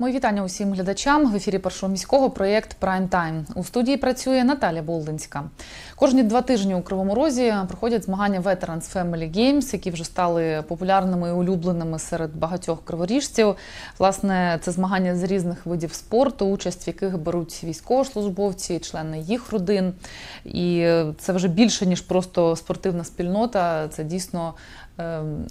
Мої вітання усім глядачам в ефірі першого міського проєкт Прайм Тайм. У студії працює Наталя Болдинська. Кожні два тижні у Кривому Розі проходять змагання Veterans Family Games, які вже стали популярними і улюбленими серед багатьох криворіжців. Власне, це змагання з різних видів спорту, участь в яких беруть військовослужбовці, члени їх родин. І це вже більше ніж просто спортивна спільнота. Це дійсно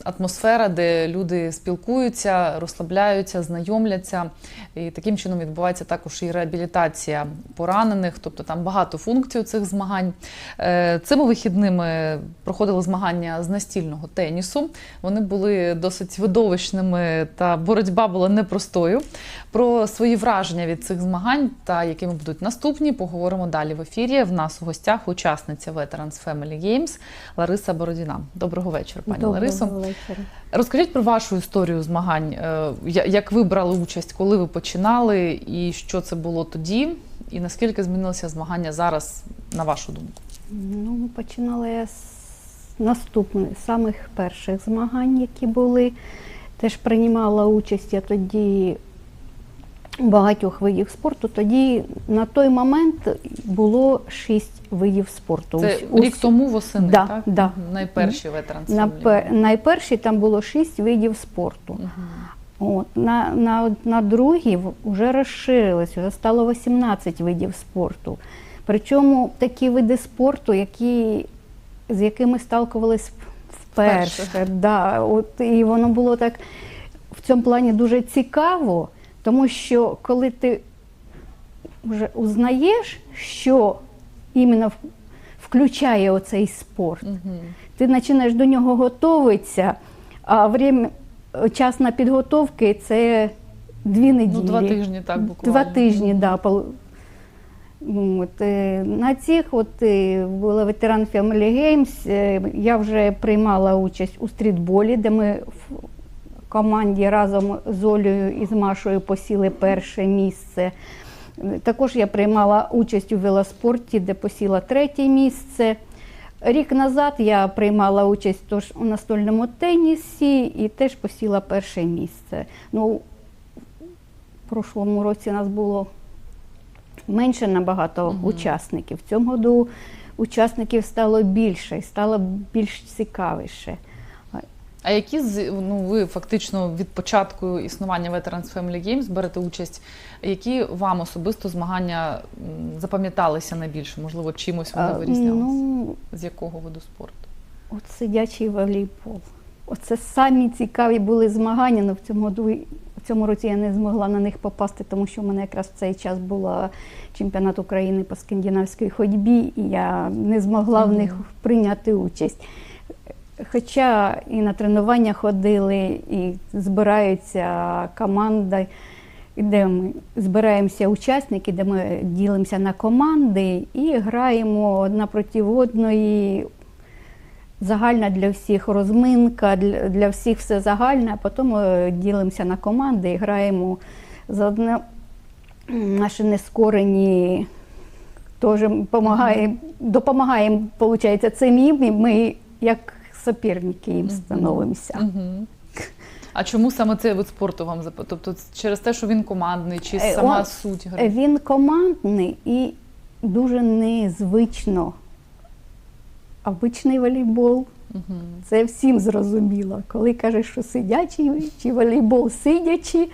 атмосфера, де люди спілкуються, розслабляються, знайомляться. І таким чином відбувається також і реабілітація поранених, тобто там багато функцій у цих змагань. Е, Цими вихідними проходили змагання з настільного тенісу. Вони були досить видовищними, та боротьба була непростою. Про свої враження від цих змагань та якими будуть наступні, поговоримо далі в ефірі. В нас у гостях учасниця Veterans Family Games Лариса Бородіна. Доброго вечора, пані Доброго Ларисо. вечора. Розкажіть про вашу історію змагань. Е, Як ви брали участь, коли ви починали, і що це було тоді, і наскільки змінилися змагання зараз, на вашу думку? Ну, починала я з наступних, самих перших змагань, які були. Теж приймала участь я тоді багатьох видів спорту. Тоді на той момент було шість видів спорту. Це Ус- рік тому восени, Да, так? да. Найперші ветеранці. на, пе- найперші там було шість видів спорту. От, на, на, на другі вже розширилось, вже стало 18 видів спорту. Причому такі види спорту, які, з якими сталкувались вперше. Вперше. Да, от, і воно було так в цьому плані дуже цікаво, тому що коли ти вже узнаєш, що іменно включає оцей спорт, ти починаєш до нього готуватися, а время, час на підготовки це дві неділі. Ну, два тижні, так, буквально. Два тижні, да. От, е, на цих от, е, була ветеран Family Games. е, Я вже приймала участь у стрітболі, де ми команді разом з Олею і з Машою посіли перше місце. Також я приймала участь у велоспорті, де посіла третє місце. Рік назад я приймала участь тож у настольному тенісі і теж посіла перше місце. Ну, в прошлому році нас було менше набагато Мгм. учасників. В цьому году учасників стало більше і стало більш цікавіше. А які з ну ви фактично від початку існування Veterans Family Games берете участь? Які вам особисто змагання запам'яталися найбільше? Можливо, чимось вони А, вирізнялися? Ну, З якого виду спорту? От сидячий волейбол. Оце самі цікаві були змагання, але в цьому, году, в цьому році я не змогла на них попасти, тому що в мене якраз в цей час був чемпіонат України по скандинавській ходьбі, і я не змогла в них прийняти участь. Хоча і на тренування ходили, і збираються команди, де ми збираємося учасники, де ми ділимося на команди і граємо одна проти одної. Загальна для всіх розминка, для, для всіх все загальне, а потім е, ділимося на команди і граємо заодно м, наші нескорені теж допомагаємо, допомагаємо, виходить, цим їм, і ми як суперники їм становимося. Угу. А чому саме цей вид спорту вам зап... Тобто через те, що він командний, чи Е, сама он- суть гри? Він командний і дуже незвично. Обичний волейбол. Угу. Це всім зрозуміло. Коли кажеш, що сидячий чи волейбол сидячи,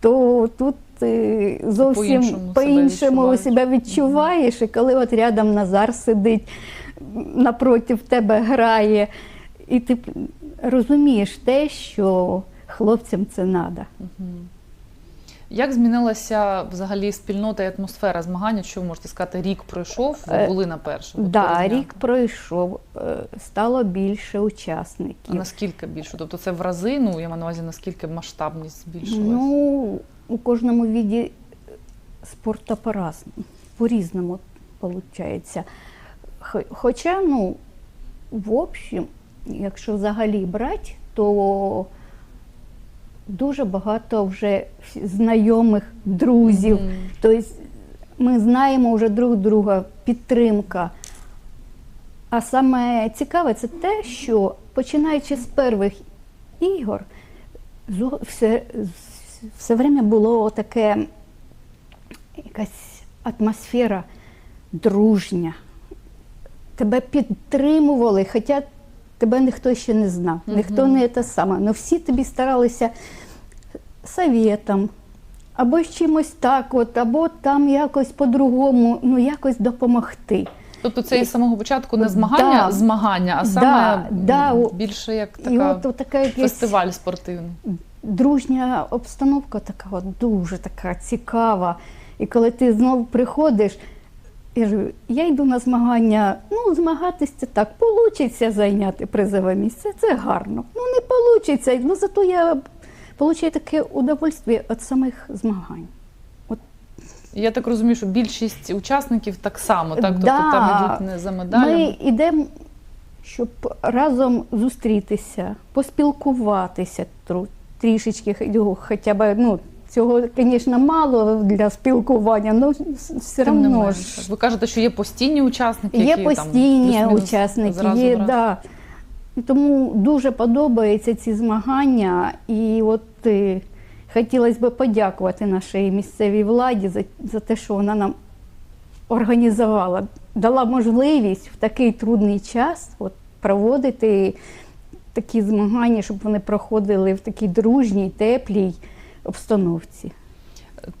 то тут е, зовсім По-іншому себе по-іншому відчуваєш. себе відчуваєш. І коли от рядом Назар сидить, напроти тебе грає, і ти розумієш те, що хлопцям це треба. Як змінилася взагалі спільнота і атмосфера змагання? Що ви можете сказати? Рік пройшов, ви Е, були на першому. Да, рік пройшов, е, стало більше А учасників. наскільки більше? Тобто це в рази, ну я маю на увазі, наскільки масштабність збільшилась? Ну, у кожному віді спорту по-разному, по-різному виходить. Хоча, ну, в общем, якщо взагалі брати, то дуже багато вже знайомих, друзів. Мгм. Тобто ми знаємо вже друг друга, підтримка. А саме цікаве це те, що починаючи з перших ігор, все, все время було таке якась атмосфера дружня. Тебе підтримували, хоча тебе ніхто ще не знав, ніхто не те саме. але всі тобі старалися совєтом, або з чимось так, от, або там якось по-другому, ну якось допомогти. Тобто це із самого початку не змагання, Да. змагання, а саме да, о- більше як І от, от така фестиваль спортивний. дружня обстановка така от, дуже така цікава. І коли ти знову приходиш, я ж я йду на змагання, ну, змагатися це так, получиться зайняти призове місце, це гарно. Ну, не получиться, ну зато я получаю таке удовольствие від самих змагань. Я так розумію, що більшість учасників так само, так? Тобто Да. там йдуть не за медалями. Ми йдемо, щоб разом зустрітися, поспілкуватися трішечки, ну, хоча б, ну, цього, звісно, мало для спілкування, але все Тим одно менше. ж. Ви кажете, що є постійні учасники, Є які постійні там учасники, зразу є, в да. Тому дуже подобаються ці змагання. І от е, хотілося б подякувати нашій місцевій владі за, за те, що вона нам організувала, дала можливість в такий трудний час от, проводити такі змагання, щоб вони проходили в такій дружній, теплій обстановці.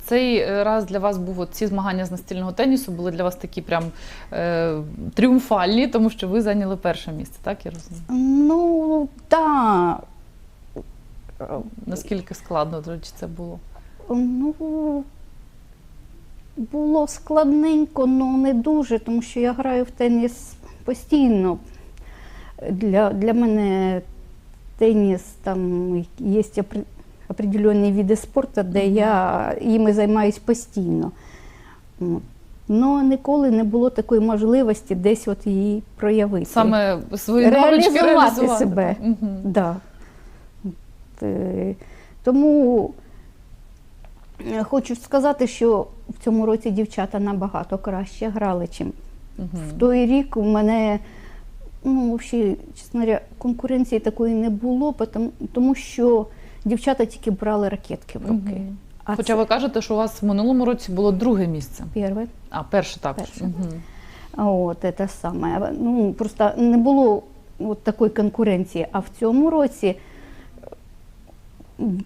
Цей е, раз для вас був от ці змагання з настільного тенісу були для вас такі прям е, тріумфальні, тому що ви зайняли перше місце, так я розумію? Ну, так. Наскільки складно, до речі, це було? Ну, було складненько, але не дуже, тому що я граю в теніс постійно. Для, для мене теніс там є определенні види спорту, де я їми займаюся постійно. Але ніколи не було такої можливості десь от її проявити. Саме свої навички Реалізувати себе. Мгм. Да. Е, Тому е, хочу сказати, що в цьому році дівчата набагато краще грали, чим Мгм. в той рік у мене, ну, взагалі, чесно говоря, конкуренції такої не було, тому що дівчата тільки брали ракетки в руки. Мгм. А Хоча це ви кажете, що у вас в минулому році було друге місце. перше. А, перше також. Перше. Мгм. От, це саме. Ну, просто не було от такої конкуренції. А в цьому році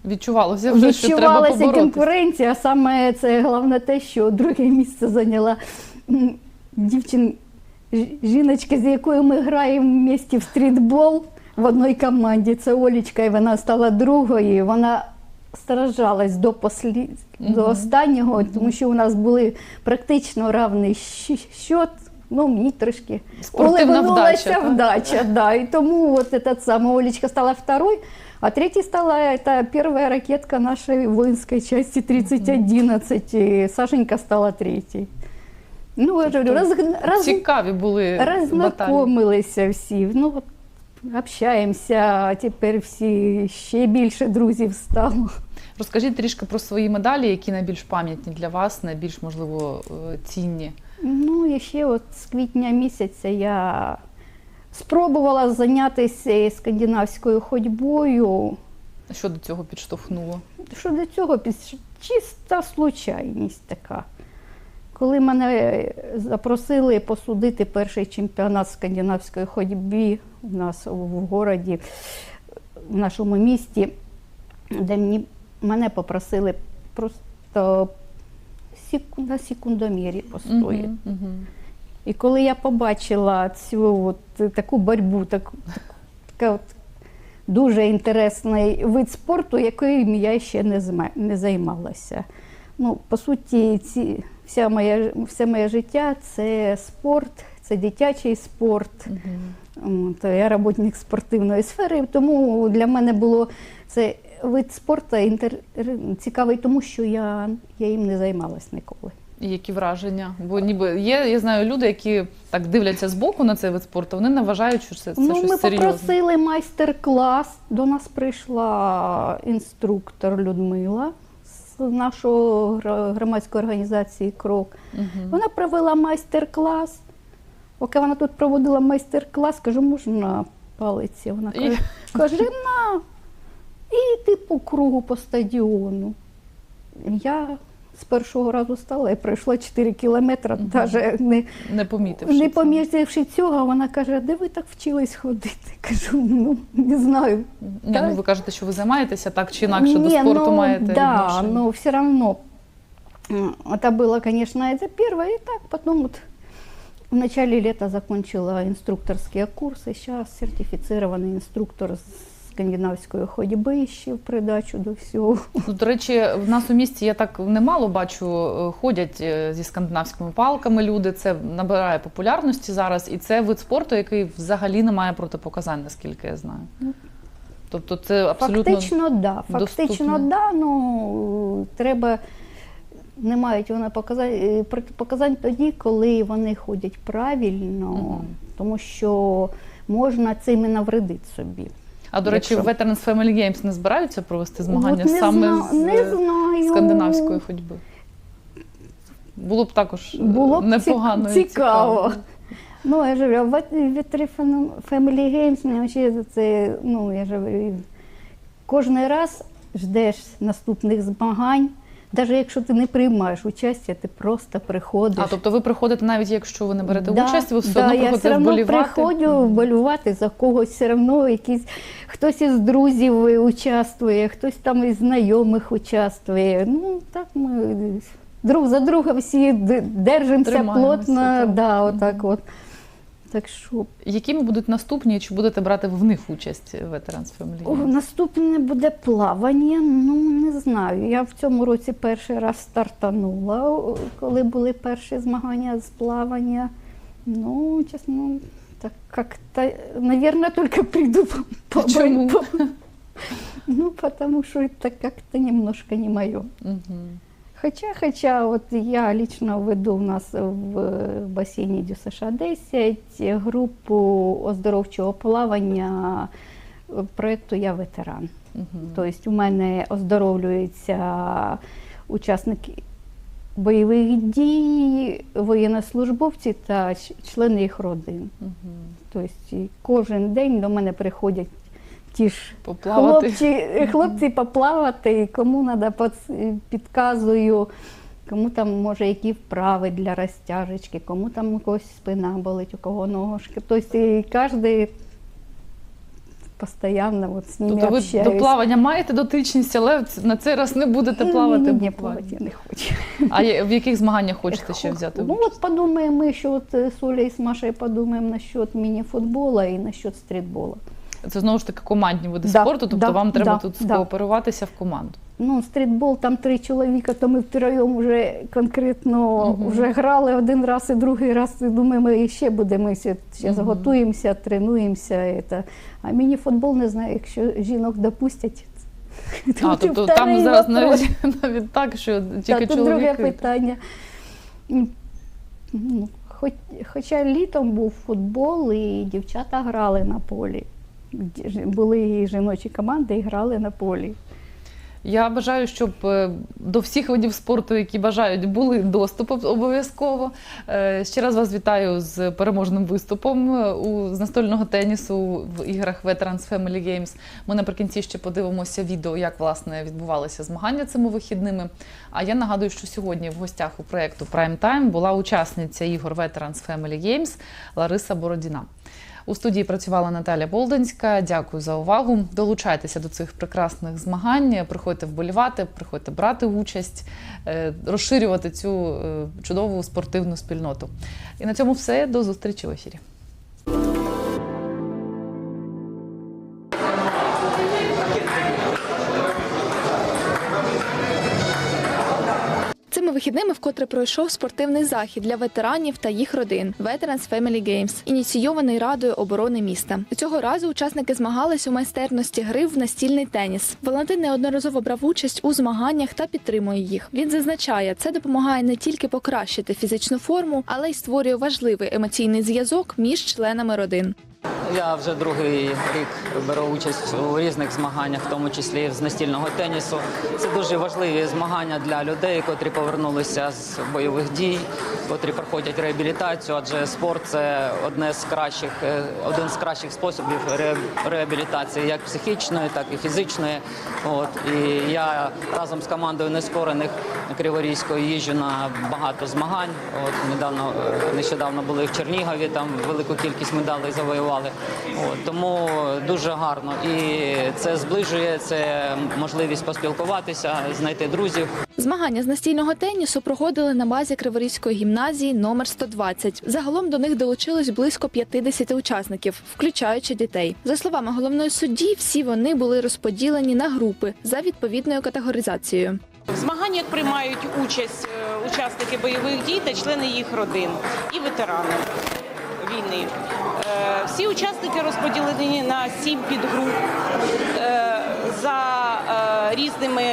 Відчувалося вже, що треба поборотися. конкуренція. а Саме це головне те, що друге місце зайняла дівчин, жіночка, з якою ми граємо в місті в стрітбол в одній команді. Це Олічка, і вона стала другою. Вона страждалась до послі... до Мгм. останнього, тому що у нас були практично равний щ- счет. Ну, мені трошки Спортивна улыбнулася вдача, так? вдача, да. И тому вот этот самый Олечка стала второй, а третьей стала это первая ракетка нашей воинской части 3011. И Сашенька стала третьей. Ну, я же говорю, раз, раз, Цікаві були баталії. разнакомилися всі. Ну, от, общаємося, а тепер всі ще більше друзів стало. Розкажіть трішки про свої медалі, які найбільш пам'ятні для вас, найбільш можливо цінні. Ну, і ще от з квітня місяця я спробувала зайнятися скандинавською ходьбою. Що до цього підштовхнуло? Що до цього піс- чиста случайність така. Коли мене запросили посудити перший чемпіонат скандинавської ходьби у нас в городі, в нашому місті, де мені, мене попросили просто секу- на секундомірі постояти. Мгм, мгм. І коли я побачила цю от, таку боротьбу, так, така от дуже інтересний вид спорту, яким я ще не, зма- не займалася. Ну, по суті, ці, вся моя, все моє життя це спорт, це дитячий спорт. Мгм. От, я роботник спортивної сфери, тому для мене було це вид спорту інтер... цікавий, тому що я, я їм не займалась ніколи. І які враження? Бо ніби є, я знаю люди, які так дивляться збоку на цей вид спорту, вони не вважають, що це, це ну, щось ми серйозне. попросили майстер-клас. До нас прийшла інструктор Людмила з нашої громадської організації Крок. Угу. Вона провела майстер-клас. Поки вона тут проводила майстер-клас, кажу, можна палиці? Вона каже, каже, на. І йти по кругу по стадіону. Я з першого разу стала і пройшла 4 кілометри, навіть не, Не помітивши. не це. помітивши цього, вона каже, де ви так вчились ходити? Кажу, ну не знаю. Ні, ну ви кажете, що ви займаєтеся так чи інакше до Не, спорту ну, маєте Да, відношення. но все равно. м, Это было, конечно, это первое. И так потом вот в начале лета закончила инструкторские курсы. Сейчас сертифицированный инструктор з скандинавської ходьби ще в придачу до всього. Ну, до речі, в нас у місті я так немало бачу, е, ходять е, зі скандинавськими палками люди. Це набирає популярності зараз, і це вид спорту, який взагалі не має протипоказань, наскільки я знаю. Тобто, це абсолютно Фактично, да. Фактично, да. Ну треба. Не мають вони показань, е, протипоказань тоді, коли вони ходять правильно, Мгм. тому що можна цим і навредити собі. А до речі, Якщо- Veterans Family Games не збираються провести змагання От не саме зна- з не знаю. скандинавської ходьби. Було б також е, Було б непогано. ці- і цікаво. Ну, я ж говорю, Veterans Family Games, мені за це, ну, я ж говорю, кожен раз ждеш наступних змагань. Навіть якщо ти не приймаєш участь, ти просто приходиш. А тобто ви приходите, навіть якщо ви не берете Да, участь, ви все да, одно я приходите все одно вболівати. приходжу вболювати за когось, все одно якісь хтось із друзів участвує, хтось там із знайомих участвує. Ну так ми друг за друга всі держимося плотно. так. Да, отак от. Так що Якими будуть наступні, чи будете брати в них участь в Veterans Family о, наступне буде плавання. Ну не знаю. Я в цьому році перший раз стартанула, коли були перші змагання з плавання. Ну, чесно, так как-то, наверное, только приду по, по- Чому? по- ну, потому что это как-то немножко не мое. Мгм. Хотя, хотя вот я лично веду у нас в басейні ДЮСШ 10 групу оздоровчого плавання проєкту Я ветеран. Мгм. Тобто у мене оздоровлюються учасники бойових дій, воєннослужбовці та члени їх родин. Мгм. Тобто кожен день до мене приходять ті ж Поплавати. хлопці, хлопці поплавати, кому треба підказую, кому там може які вправи для розтяжечки, кому там у когось спина болить, у кого ножки. Тобто і кожен постійно от з ними Тобто ви общаюсь. до плавання маєте дотичність, але на цей раз не будете плавати. Ні, плавати я не хочу. А в яких змаганнях хочете ще взяти Ну участь? от подумаємо, ми ще от е, з Олею і з Машею подумаємо насчет міні-футбола і насчет стрітбола. Це знову ж таки командні види Да, спорту, тобто да, вам треба да, тут да. скооперуватися в команду. Ну, стрітбол, там три чоловіка, то ми втроєм вже конкретно Мгм. вже грали один раз і другий раз. І думаю, ми ще будемо ще Мгм. готуємося, тренуємося. Это. А міні-футбол не знаю, якщо жінок допустять. А, тобто там зараз навіть, навіть так, що тільки Та, тут друге питання. Ну, хоч, хоча літом був футбол, і дівчата грали на полі. Були і жіночі команди і грали на полі. Я бажаю, щоб е, до всіх видів спорту, які бажають, були доступ обов'язково. Е, Ще раз вас вітаю з переможним виступом е, у з настольного тенісу в іграх Veterans Family Games. Ми наприкінці ще подивимося відео, як власне відбувалися змагання цими вихідними. А я нагадую, що сьогодні в гостях у проєкту Prime Time була учасниця ігор Veterans Family Games Лариса Бородіна. У студії працювала Наталя Болдинська. Дякую за увагу. Долучайтеся до цих прекрасних змагань. Приходьте вболівати, приходьте брати участь, е, розширювати цю е, чудову спортивну спільноту. І на цьому все. До зустрічі в ефірі. Вихідними вкотре пройшов спортивний захід для ветеранів та їх родин Veterans Family Games, ініційований Радою оборони міста. Цього разу учасники змагались у майстерності гри в настільний теніс. Валентин неодноразово брав участь у змаганнях та підтримує їх. Він зазначає, це допомагає не тільки покращити фізичну форму, але й створює важливий емоційний зв'язок між членами родин. Я вже другий рік беру участь у різних змаганнях, в тому числі з настільного тенісу. Це дуже важливі змагання для людей, котрі повернулися з бойових дій, котрі проходять реабілітацію. Адже спорт це одне з кращих, е, один з кращих способів реабілітації, як психічної, так і фізичної. От і я разом з командою нескорених Криворізької їжджу на багато змагань. От недавно е, нещодавно були в Чернігові, там велику кількість медалей завоювали. От, тому дуже гарно. І це зближує, це можливість поспілкуватися, знайти друзів. Змагання з настільного тенісу проходили на базі Криворізької гімназії номер 120. Загалом до них долучилось близько 50 учасників, включаючи дітей. За словами головної судді, всі вони були розподілені на групи за відповідною категоризацією. В змаганнях приймають участь е, учасники бойових дій та члени їх родин і ветерани війни. Е, Всі учасники розподілені на сім підгруп е, за е, різними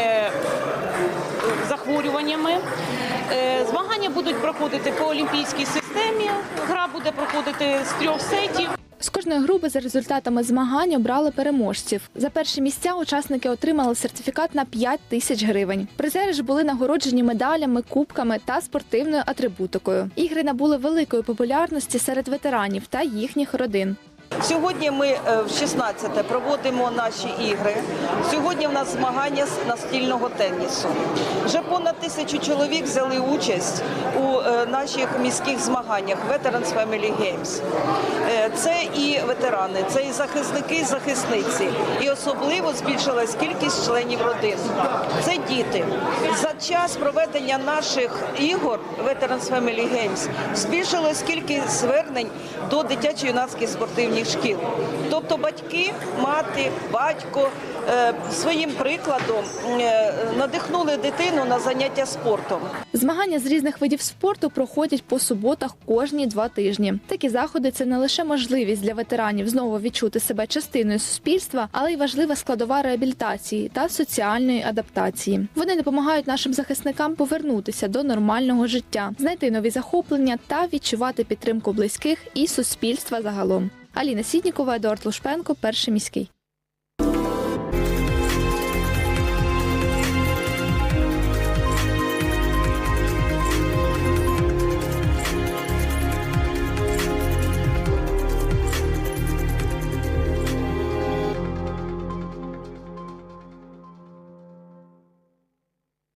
захворюваннями. Змагання будуть проходити по олімпійській системі. Гра буде проходити з трьох сетів. Кожної групи за результатами змагань обрали переможців. За перші місця учасники отримали сертифікат на 5 тисяч гривень. Призери ж були нагороджені медалями, кубками та спортивною атрибутикою. Ігри набули великої популярності серед ветеранів та їхніх родин. Сьогодні ми е, в 16 проводимо наші ігри. Сьогодні в нас змагання з настільного тенісу. Вже понад тисячу чоловік взяли участь у е, наших міських змаганнях Veterans Family Games. Е, Це і ветерани, це і захисники, і захисниці. І особливо збільшилась кількість членів родин. Це діти. За час проведення наших ігор Veterans Family Games збільшилась кількість звернень до дитячо-юнацьких спортивних шкіл. Тобто батьки, мати, батько е, своїм прикладом е, надихнули дитину на заняття спортом. Змагання з різних видів спорту проходять по суботах кожні два тижні. Такі заходи це не лише можливість для ветеранів знову відчути себе частиною суспільства, але й важлива складова реабілітації та соціальної адаптації. Вони допомагають нашим захисникам повернутися до нормального життя, знайти нові захоплення та відчувати підтримку близьких і суспільства загалом. Аліна Сіднікова, Едуард Лушпенко, перший міський.